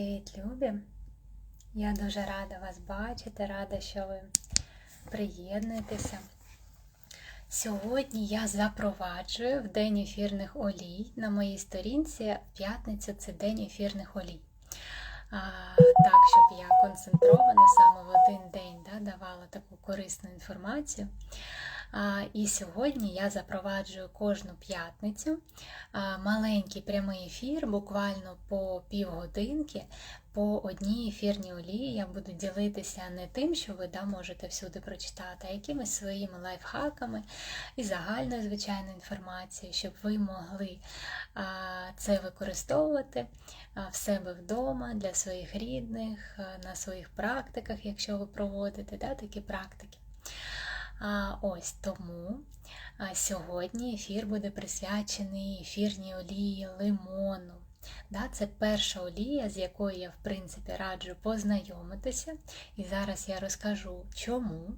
Привіт, любі! Я дуже рада вас бачити, рада, що ви приєднуєтеся. Сьогодні я запроваджую в День ефірних олій. На моїй сторінці в п'ятницю це День ефірних олій. А, Так, щоб я концентровано саме в один день да, давала таку корисну інформацію. І сьогодні я запроваджую кожну п'ятницю маленький прямий ефір, буквально по півгодинки, по одній ефірній олії. Я буду ділитися не тим, що ви да, можете всюди прочитати, а якимись своїми лайфхаками і загальною звичайною інформацією, щоб ви могли це використовувати в себе вдома для своїх рідних, на своїх практиках, якщо ви проводите да, такі практики. А ось тому сьогодні ефір буде присвячений ефірній олії лимону. Да, Це перша олія, з якою я, в принципі, раджу познайомитися. І зараз я розкажу чому.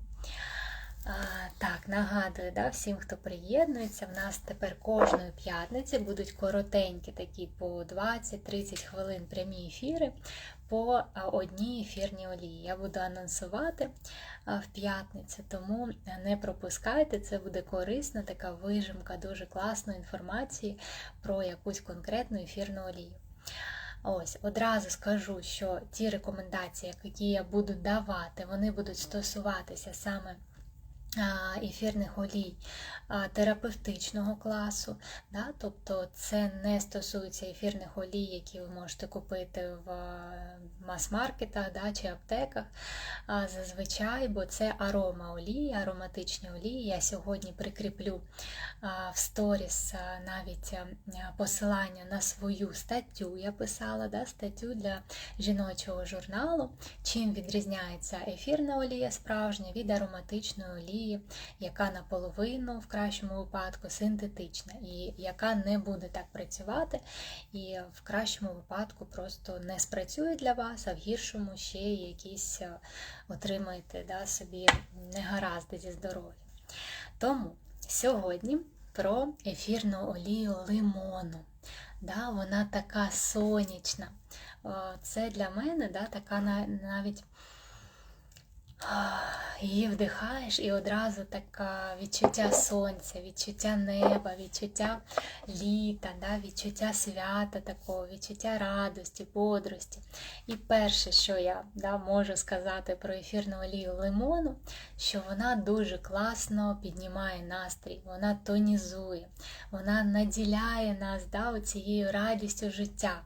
А, Так, нагадую, да, всім, хто приєднується, в нас тепер кожної п'ятниці будуть коротенькі, такі по 20-30 хвилин прямі ефіри по одній ефірній олії. Я буду анонсувати в п'ятницю, тому не пропускайте, це буде корисна така вижимка дуже класної інформації про якусь конкретну ефірну олію. Ось, одразу скажу, що ті рекомендації, які я буду давати, вони будуть стосуватися саме ефірних олій терапевтичного класу. Да? Тобто це не стосується ефірних олій, які ви можете купити в мас-маркетах да, чи аптеках. Зазвичай, бо це арома олії, ароматичні олії. Я сьогодні прикріплю в сторіс навіть посилання на свою статтю. Я писала да, статтю для жіночого журналу, чим відрізняється ефірна олія справжня від ароматичної олії олії, яка наполовину, в кращому випадку, синтетична, і яка не буде так працювати, і в кращому випадку просто не спрацює для вас, а в гіршому ще якісь е, отримаєте да, собі негаразди зі здоров'ям. Тому сьогодні про ефірну олію лимону. Да, Вона така сонячна. Це для мене да, така навіть Її вдихаєш, і одразу таке відчуття сонця, відчуття неба, відчуття літа, да, відчуття свята такого, відчуття радості, бодрості. І перше, що я да, можу сказати про ефірну олію лимону, що вона дуже класно піднімає настрій, вона тонізує, вона наділяє нас да, цією радістю життя.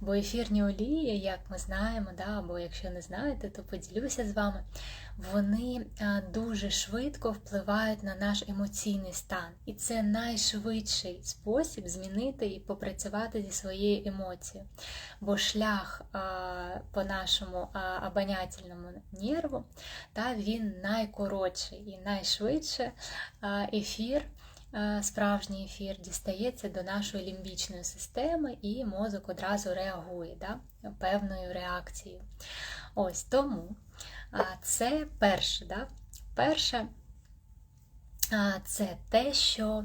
Бо ефірні олії, як ми знаємо, да, або якщо не знаєте, то поділюся з вами вони дуже швидко впливають на наш емоційний стан. І це найшвидший спосіб змінити і попрацювати зі своєю емоцією. Бо шлях по нашому абонятельному нерву, та, він найкоротший і найшвидше ефір. Справжній ефір дістається до нашої лімбічної системи, і мозок одразу реагує да, певною реакцією. Ось тому це перше. Да? Перше це те, що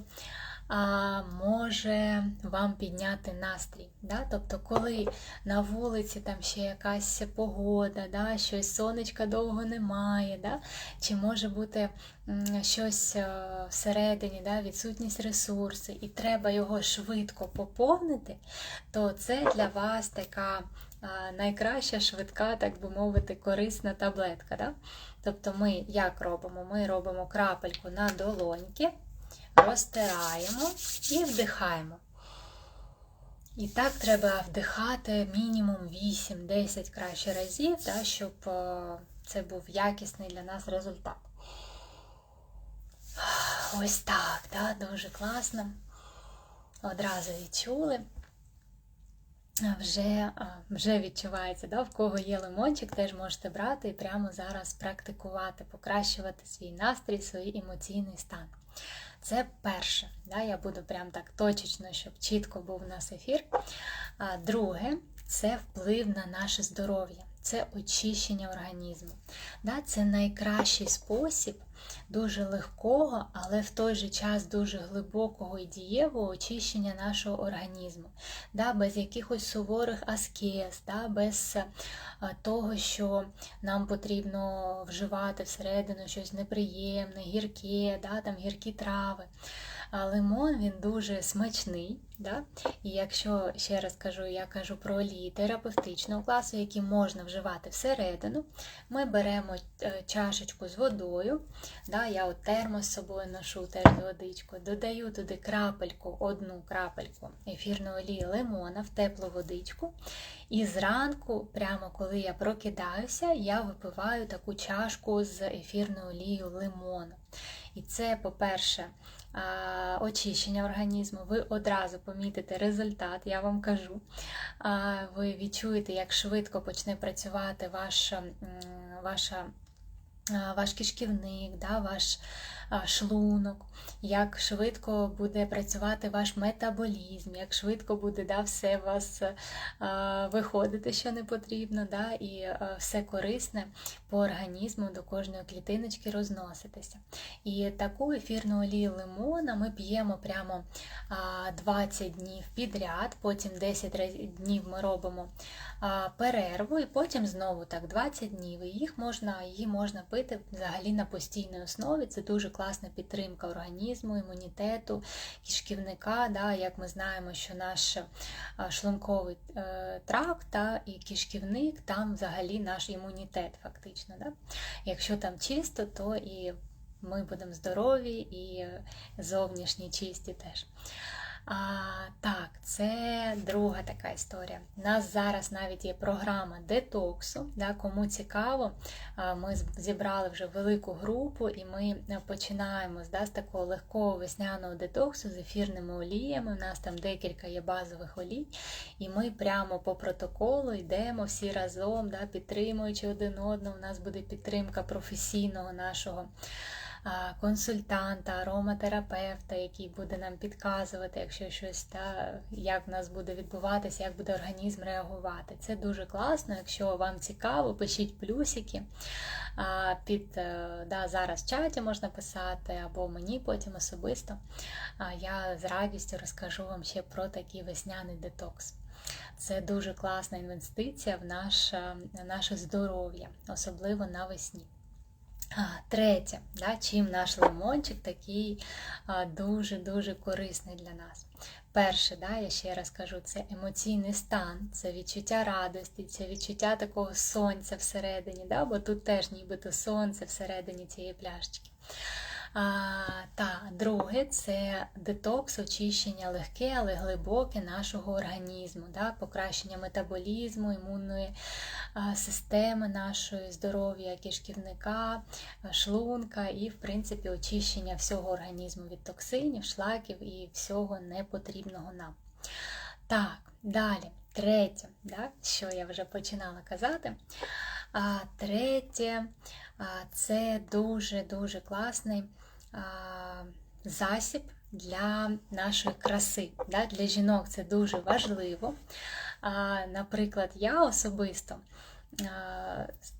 може вам підняти настрій. Да? Тобто, коли на вулиці там ще якась погода, да? щось сонечка довго немає, да? чи може бути щось е, всередині, да? відсутність ресурсу, і треба його швидко поповнити, то це для вас така найкраща швидка, так би мовити, корисна таблетка. Да? Тобто ми як робимо? Ми робимо крапельку на долоньки, розтираємо і вдихаємо. І так треба вдихати мінімум 8-10 краще разів, да, щоб це був якісний для нас результат. Ось так, да, дуже класно. Одразу відчули вже вже відчувається, да? в кого є лимончик, теж можете брати і прямо зараз практикувати, покращувати свій настрій, свій емоційний стан. Це перше. Да? Я буду прям так точечно, щоб чітко був у нас ефір. А Друге це вплив на наше здоров'я. Це очищення організму. Да, Це найкращий спосіб дуже легкого, але в той же час дуже глибокого і дієвого очищення нашого організму, да, без якихось суворих аскез, да, без того, що нам потрібно вживати всередину щось неприємне, гірке, да, там гіркі трави. А лимон він дуже смачний. Да? І якщо ще раз кажу, я кажу про олії терапевтичного класу, які можна вживати всередину, ми беремо е, чашечку з водою. Да? Я от термос з собою ношу теж з водичкою, додаю туди крапельку, одну крапельку ефірної олії лимона в теплу водичку. І зранку, прямо коли я прокидаюся, я випиваю таку чашку з ефірною олією лимону. І це, по-перше, очищення організму, ви одразу помітите результат, я вам кажу. Ви відчуєте, як швидко почне працювати ваша, ваша, ваш кишківник, да, ваш шлунок, як швидко буде працювати ваш метаболізм, як швидко буде да, все у вас виходити, що не потрібно, да, і все корисне по організму до кожної клітиночки розноситися. І таку ефірну олію лимона ми п'ємо прямо 20 днів підряд, потім 10 днів ми робимо перерву, і потім знову так 20 днів. І їх можна, Її можна пити взагалі на постійній основі. Це дуже класна підтримка організму, імунітету, кишківника. Да, Як ми знаємо, що наш шлунковий е, тракт та, і кишківник, там взагалі наш імунітет, фактично. Да? Якщо там чисто, то і ми будемо здорові і зовнішні чисті теж. А, Так, це друга така історія. У нас зараз навіть є програма детоксу. Да, Кому цікаво, ми зібрали вже велику групу, і ми починаємо да, з такого легкого весняного детоксу з ефірними оліями. У нас там декілька є базових олій, і ми прямо по протоколу йдемо всі разом, да, підтримуючи один одного. У нас буде підтримка професійного нашого консультанта, ароматерапевта, який буде нам підказувати, якщо щось та як в нас буде відбуватися, як буде організм реагувати. Це дуже класно. Якщо вам цікаво, пишіть плюсики. Під е, да, зараз в чаті можна писати, або мені потім особисто. Я з радістю розкажу вам ще про такий весняний детокс. Це дуже класна інвестиція в наше, наше здоров'я, особливо навесні. Третє, да, чим наш лимончик такий дуже-дуже корисний для нас. Перше, да, я ще раз кажу, це емоційний стан, це відчуття радості, це відчуття такого сонця всередині, да, бо тут теж нібито сонце всередині цієї пляшечки. Та друге це детокс, очищення легке, але глибоке нашого організму, да, покращення метаболізму, імунної системи нашої здоров'я, кишківника, шлунка і, в принципі, очищення всього організму від токсинів, шлаків і всього непотрібного нам. Так, далі, третє, да, що я вже починала казати. А Третє, це дуже-дуже класний засіб для нашої краси. Для жінок це дуже важливо. Наприклад, я особисто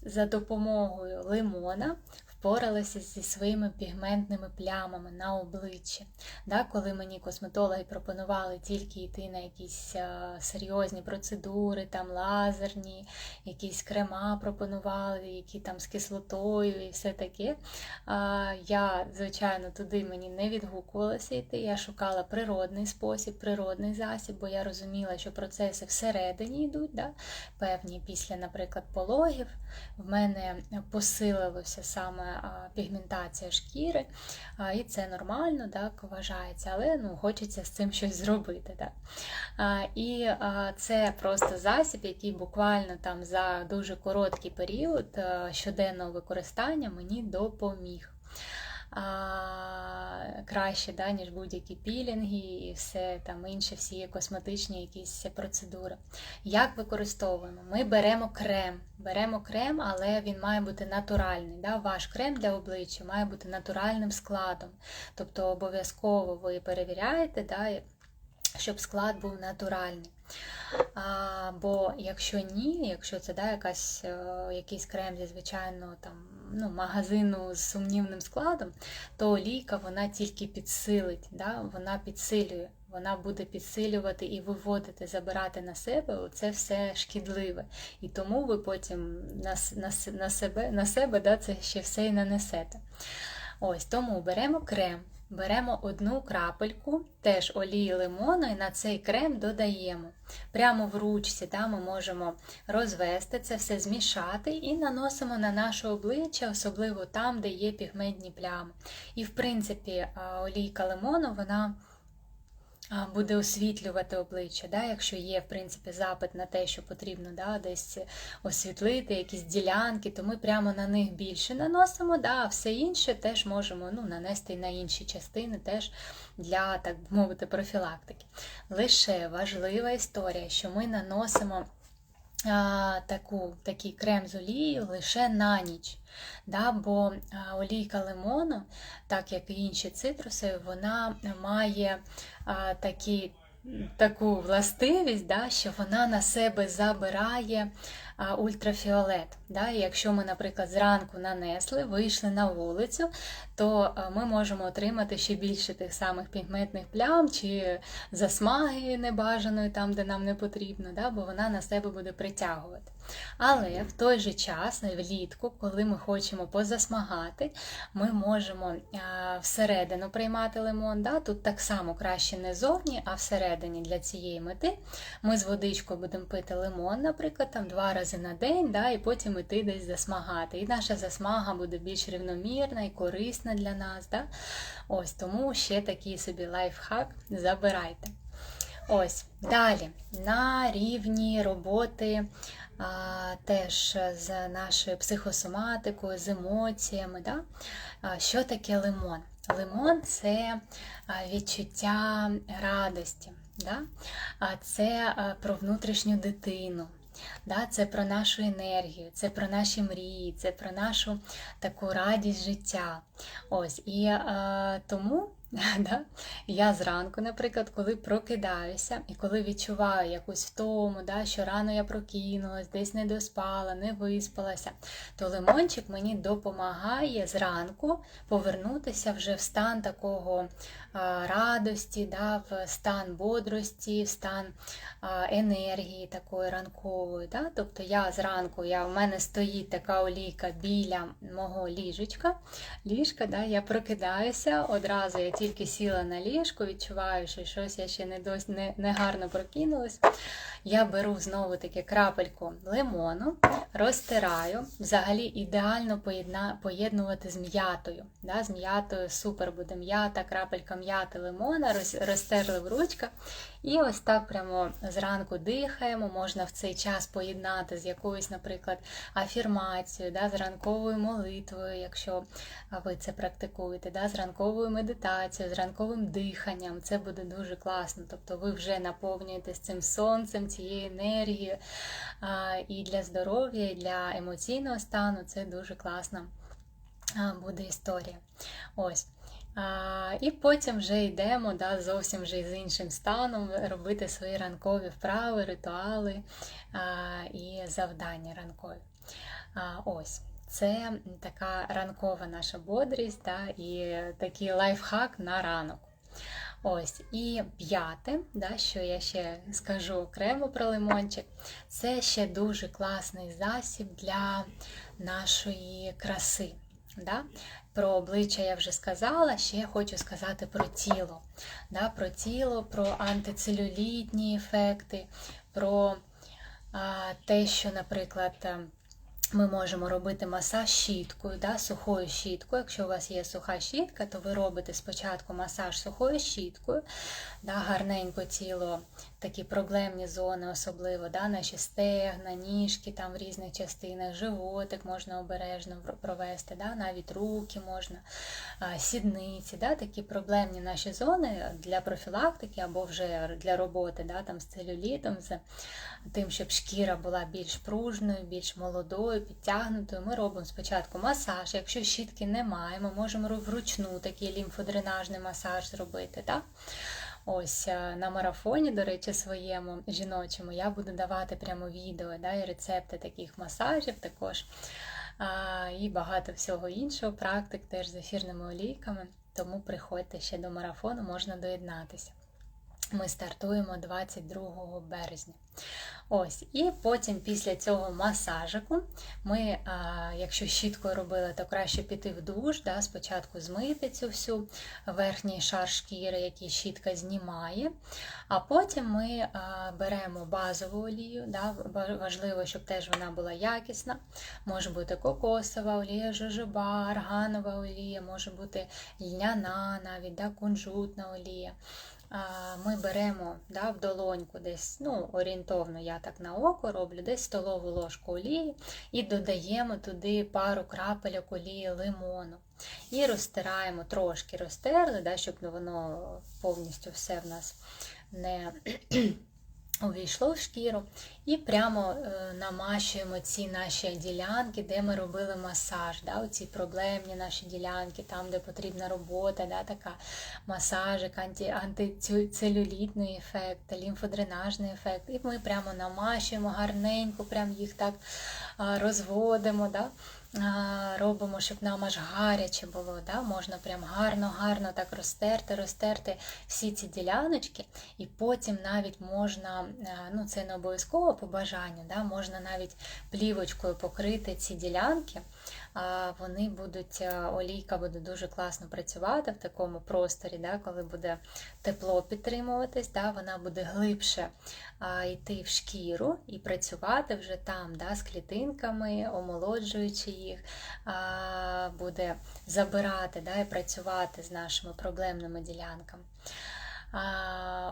за допомогою лимона впоралася зі своїми пігментними плямами на обличчі. Да, Коли мені косметологи пропонували тільки йти на якісь а, серйозні процедури, там лазерні, якісь крема пропонували, які там з кислотою і все таке. Я, звичайно, туди мені не відгукувалася йти. Я шукала природний спосіб, природний засіб, бо я розуміла, що процеси всередині йдуть, да, певні після, наприклад, пологів. В мене посилилося саме пігментація шкіри, і це нормально, так, вважається, але ну, хочеться з цим щось зробити. Так. І це просто засіб, який буквально там за дуже короткий період щоденного використання мені допоміг а, краще, да, ніж будь-які пілінги і все там інші всі косметичні якісь процедури. Як використовуємо? Ми беремо крем. Беремо крем, але він має бути натуральний. Да? Ваш крем для обличчя має бути натуральним складом. Тобто обов'язково ви перевіряєте, да, щоб склад був натуральний. А, бо якщо ні, якщо це да, якась, е, якийсь крем зі звичайно там, ну, магазину з сумнівним складом, то олійка вона тільки підсилить, да, вона підсилює. Вона буде підсилювати і виводити, забирати на себе це все шкідливе. І тому ви потім на, на, на себе на себе да, це ще все і нанесете. Ось Тому беремо крем, беремо одну крапельку, теж олії лимону, і на цей крем додаємо. Прямо в ручці та, ми можемо розвести це все, змішати і наносимо на наше обличчя, особливо там, де є пігментні плями. І, в принципі, олійка лимону, вона буде освітлювати обличчя, да, якщо є в принципі запит на те, що потрібно да, десь освітлити якісь ділянки, то ми прямо на них більше наносимо, да, а все інше теж можемо ну, нанести і на інші частини теж для, так мовити, профілактики. Лише важлива історія, що ми наносимо таку, Такий крем з олією лише на ніч. Да, Бо олійка лимону, так як і інші цитруси, вона має а, такі, таку властивість, да, що вона на себе забирає ультрафіолет. Да? якщо ми, наприклад, зранку нанесли, вийшли на вулицю, то ми можемо отримати ще більше тих самих пігментних плям чи засмаги небажаної там, де нам не потрібно, да? бо вона на себе буде притягувати. Але в той же час, влітку, коли ми хочемо позасмагати, ми можемо всередину приймати лимон. Да? Тут так само краще не зовні, а всередині для цієї мети ми з водичкою будемо пити лимон, наприклад, там два рази на день, да? і потім іти десь засмагати. І наша засмага буде більш рівномірна і корисна для нас. Да? Ось Тому ще такий собі лайфхак забирайте. Ось, Далі, на рівні роботи а, теж з нашою психосоматикою, з емоціями. Да? А, Що таке лимон? Лимон це відчуття радості, да? це про внутрішню дитину. Да, Це про нашу енергію, це про наші мрії, це про нашу таку радість життя. Ось, І е, тому Да? Я зранку, наприклад, коли прокидаюся і коли відчуваю якусь втому, да, що рано я прокинулась, десь не доспала, не виспалася, то лимончик мені допомагає зранку повернутися вже в стан такого радості, да, в стан бодрості, в стан енергії такої ранкової. Да? Тобто я зранку, я, в мене стоїть така олійка біля мого ліжечка, ліжка, да, я прокидаюся, одразу я тільки сіла на ліжку, відчуваю, що щось я ще не дось не, не гарно прокинулась. Я беру знову таки крапельку лимону, розтираю. Взагалі ідеально поєднувати з м'ятою. Да, З м'ятою супер буде м'ята, крапелька м'яти лимона, розтерли в ручках. І ось так прямо зранку дихаємо, можна в цей час поєднати з якоюсь, наприклад, афірмацією, да, з ранковою молитвою, якщо ви це практикуєте, да, з ранковою медитацією, з ранковим диханням. Це буде дуже класно. Тобто ви вже наповнюєтесь цим сонцем, цією енергією. І для здоров'я, і для емоційного стану це дуже класна буде історія. Ось. А, І потім вже йдемо да, зовсім вже з іншим станом робити свої ранкові вправи, ритуали а, і завдання ранкові. А, Ось. Це така ранкова наша бодрість да, і такий лайфхак на ранок. Ось, І п'яте, да, що я ще скажу окремо про лимончик, це ще дуже класний засіб для нашої краси. Да? Про обличчя я вже сказала, ще хочу сказати про тіло. Да? Про тіло, про антицелюлітні ефекти, про а, те, що, наприклад, ми можемо робити масаж щіткою, да, сухою щіткою. Якщо у вас є суха щітка, то ви робите спочатку масаж сухою щіткою, да, гарненько тіло, такі проблемні зони, особливо да, наші стегна, ніжки там в різних частинах, животик можна обережно провести, да, навіть руки можна, сідниці, да, такі проблемні наші зони для профілактики або вже для роботи да, там, з целюлітом, з тим, щоб шкіра була більш пружною, більш молодою, підтягнутою. Ми робимо спочатку масаж. Якщо щітки немає, ми можемо вручну такий лімфодренажний масаж зробити. Да? Ось е, на марафоні, до речі, своєму жіночому я буду давати прямо відео да, і рецепти таких масажів також. А, І багато всього іншого, практик теж з ефірними олійками. Тому приходьте ще до марафону, можна доєднатися. Ми стартуємо 22 березня. Ось, І потім після цього масажику ми, а, якщо щіткою робили, то краще піти в душ, да, спочатку змити цю всю верхній шар шкіри, який щітка знімає. А потім ми а, беремо базову олію. Да, Важливо, щоб теж вона була якісна. Може бути кокосова олія, жожоба, арганова олія, може бути льняна, навіть да, кунжутна олія ми беремо да, в долоньку десь, ну, орієнтовно, я так на око роблю, десь столову ложку олії і додаємо туди пару крапельок олії лимону. І розтираємо, трошки розтерли, да, щоб воно повністю все в нас не увійшло в шкіру і прямо е, намащуємо ці наші ділянки, де ми робили масаж. Да, Оці проблемні наші ділянки, там, де потрібна робота, да, така масажик, анти, антицелюлітний ефект, лімфодренажний ефект. І ми прямо намащуємо гарненько, прям їх так розводимо. Да робимо, щоб нам аж гаряче було. Да? Можна прям гарно-гарно так розтерти, розтерти всі ці діляночки, і потім навіть можна, ну це не обов'язково по бажанню, да? можна навіть плівочкою покрити ці ділянки вони будуть, е, олійка буде дуже класно працювати в такому просторі, да, коли буде тепло підтримуватись, да, вона буде глибше йти в шкіру і працювати вже там да, з клітинками, омолоджуючи їх, буде забирати да, і працювати з нашими проблемними ділянками.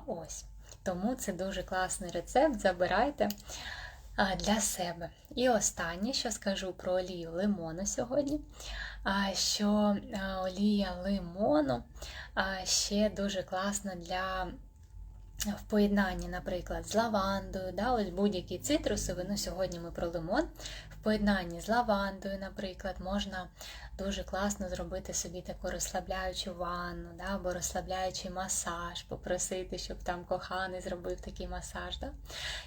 Ось. Тому це дуже класний рецепт. Забирайте для себе. І останнє, що скажу про олію лимону сьогодні, що олія лимону ще дуже класна для в поєднанні, наприклад, з лавандою, да, ось будь-які цитрусові, ну сьогодні ми про лимон. Поєднанні з лавандою, наприклад, можна дуже класно зробити собі таку розслабляючу ванну, да, або розслабляючий масаж, попросити, щоб там коханий зробив такий масаж. Да?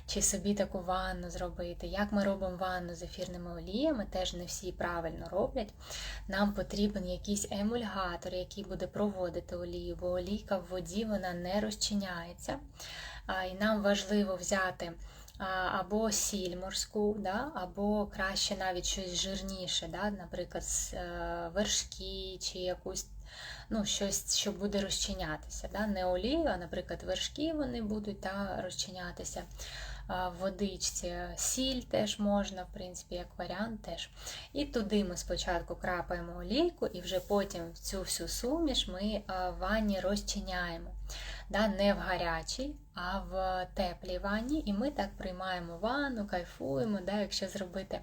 Чи собі таку ванну зробити. Як ми робимо ванну з ефірними оліями, теж не всі правильно роблять. Нам потрібен якийсь емульгатор, який буде проводити олію, бо олійка в воді вона не розчиняється. І нам важливо взяти або сіль морську, да, або краще навіть щось жирніше, да, наприклад, е, вершки чи якусь ну, щось, що буде розчинятися. Да, Не олію, а, наприклад, вершки вони будуть да, розчинятися в водичці. Сіль теж можна, в принципі, як варіант теж. І туди ми спочатку крапаємо олійку, і вже потім цю всю суміш ми в ванні розчиняємо. Да, Не в гарячій, а в теплій ванні. І ми так приймаємо ванну, кайфуємо. Да, Якщо зробити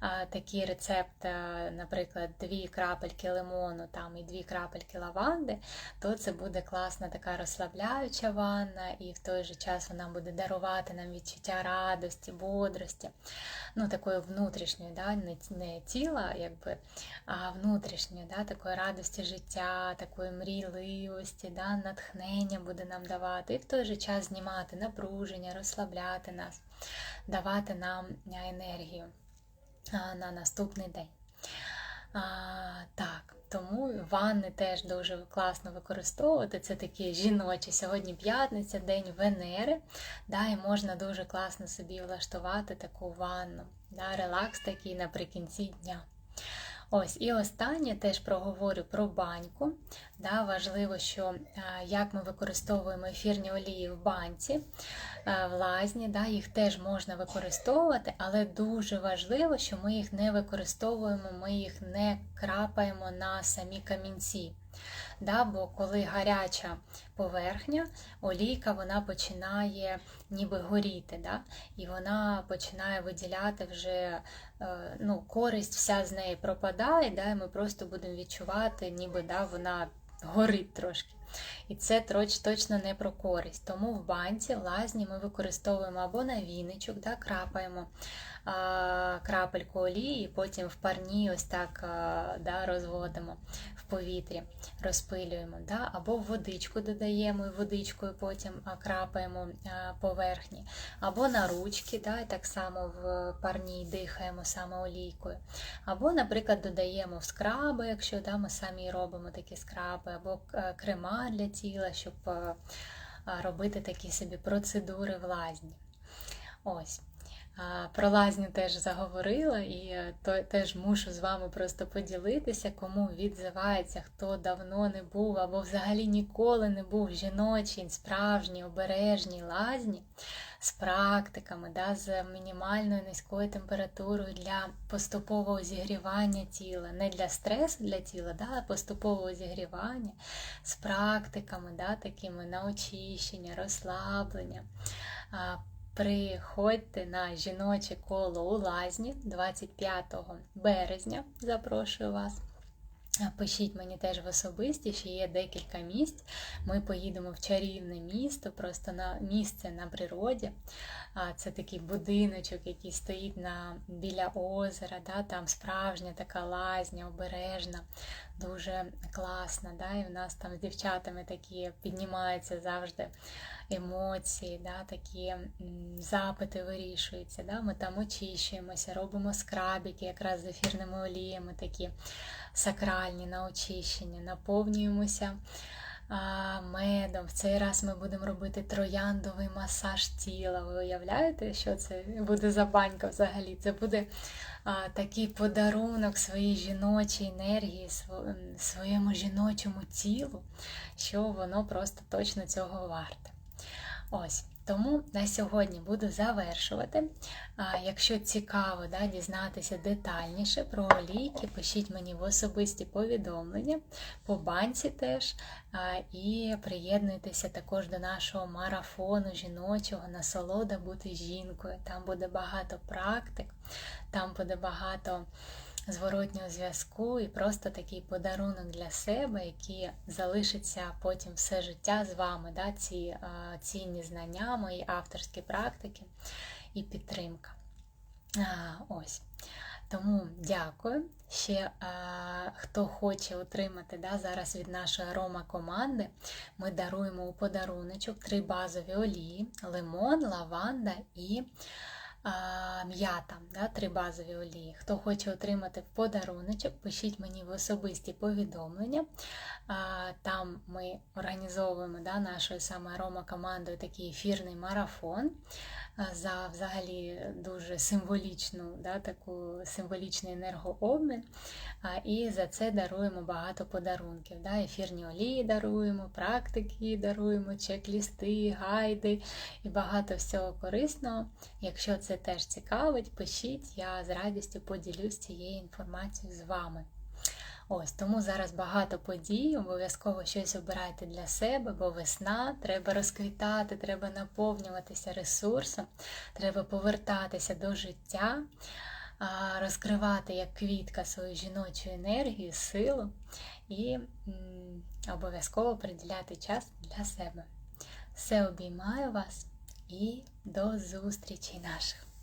а, такий рецепт, а, наприклад, дві крапельки лимону там, і дві крапельки лаванди, то це буде класна така розслабляюча ванна, і в той же час вона буде дарувати нам відчуття радості, бодрості, ну, такої внутрішньої, да, не, не тіла, якби, а внутрішньої, да, такої радості життя, такої мрійливості, да, натхнення буде нам давати. І в той же час знімати напруження, розслабляти нас, давати нам енергію на наступний день. А, Так, тому ванни теж дуже класно використовувати. Це такі жіночі. Сьогодні п'ятниця, день Венери. да, І можна дуже класно собі влаштувати таку ванну. да, Релакс такий наприкінці дня. Ось, І останнє теж проговорю про баньку. Да, Важливо, що як ми використовуємо ефірні олії в банці, в лазні, да, їх теж можна використовувати, але дуже важливо, що ми їх не використовуємо, ми їх не крапаємо на самі камінці. Да, Бо коли гаряча поверхня, олійка вона починає ніби горіти, да, і вона починає виділяти вже е, ну, користь, вся з неї пропадає, да, і ми просто будемо відчувати, ніби да, вона горить трошки. І це точно не про користь. Тому в банці, лазні ми використовуємо або на віничок, да, крапаємо крапельку олії, потім в парні ось так да, розводимо в повітрі, розпилюємо. Да, Або водичку додаємо і водичкою потім крапаємо поверхні, або на ручки, да, і так само в парній дихаємо саме олійкою. Або, наприклад, додаємо в скраби, якщо да, ми самі робимо такі скраби, або крема для тіла, щоб робити такі собі процедури в лазні. Ось. Про лазню теж заговорила, і то теж мушу з вами просто поділитися, кому відзивається, хто давно не був або взагалі ніколи не був жіночій, справжній, обережній лазні з практиками, да, з мінімальною низькою температурою для поступового зігрівання тіла, не для стресу для тіла, да, а поступового зігрівання з практиками, да, такими на очищення, розслаблення. Приходьте на жіноче коло у лазні 25 березня. Запрошую вас. Пишіть мені теж в особисті, ще є декілька місць. Ми поїдемо в чарівне місто, просто на місце на природі. Це такий будиночок, який стоїть на, біля озера. Да? Там справжня така лазня, обережна, дуже класна. Да? І в нас там з дівчатами такі піднімаються завжди емоції, да? такі запити вирішуються. Да? Ми там очищуємося, робимо скрабіки, якраз з ефірними оліями такі сакральні на очищення, наповнюємося медом. В цей раз ми будемо робити трояндовий масаж тіла. Ви уявляєте, що це буде за банька взагалі? Це буде а, такий подарунок своїй жіночій енергії, своєму жіночому тілу, що воно просто точно цього варте. Ось. Тому на сьогодні буду завершувати. Якщо цікаво да, дізнатися детальніше про олійки, пишіть мені в особисті повідомлення, по банці теж. І приєднуйтеся також до нашого марафону жіночого насолода бути жінкою. Там буде багато практик, там буде багато зворотнього зв'язку і просто такий подарунок для себе, який залишиться потім все життя з вами. да, Ці цінні знання, мої авторські практики і підтримка. А, Ось. Тому дякую. Ще а, хто хоче отримати да, зараз від нашої арома команди, ми даруємо у подаруночок три базові олії: лимон, лаванда і м'ята, да, три базові олії. Хто хоче отримати подаруночок, пишіть мені в особисті повідомлення. Там ми організовуємо да, нашою саме арома командою такий ефірний марафон за взагалі дуже символічну, да, таку символічний енергообмін. І за це даруємо багато подарунків. Да, Ефірні олії даруємо, практики даруємо, чек-лісти, гайди і багато всього корисного. Якщо це теж цікавить, пишіть, я з радістю поділюсь цією інформацією з вами. Ось тому зараз багато подій, обов'язково щось обирайте для себе, бо весна, треба розквітати, треба наповнюватися ресурсом, треба повертатися до життя, розкривати як квітка свою жіночу енергію, силу і обов'язково приділяти час для себе. Все обіймаю вас і до зустрічі наших!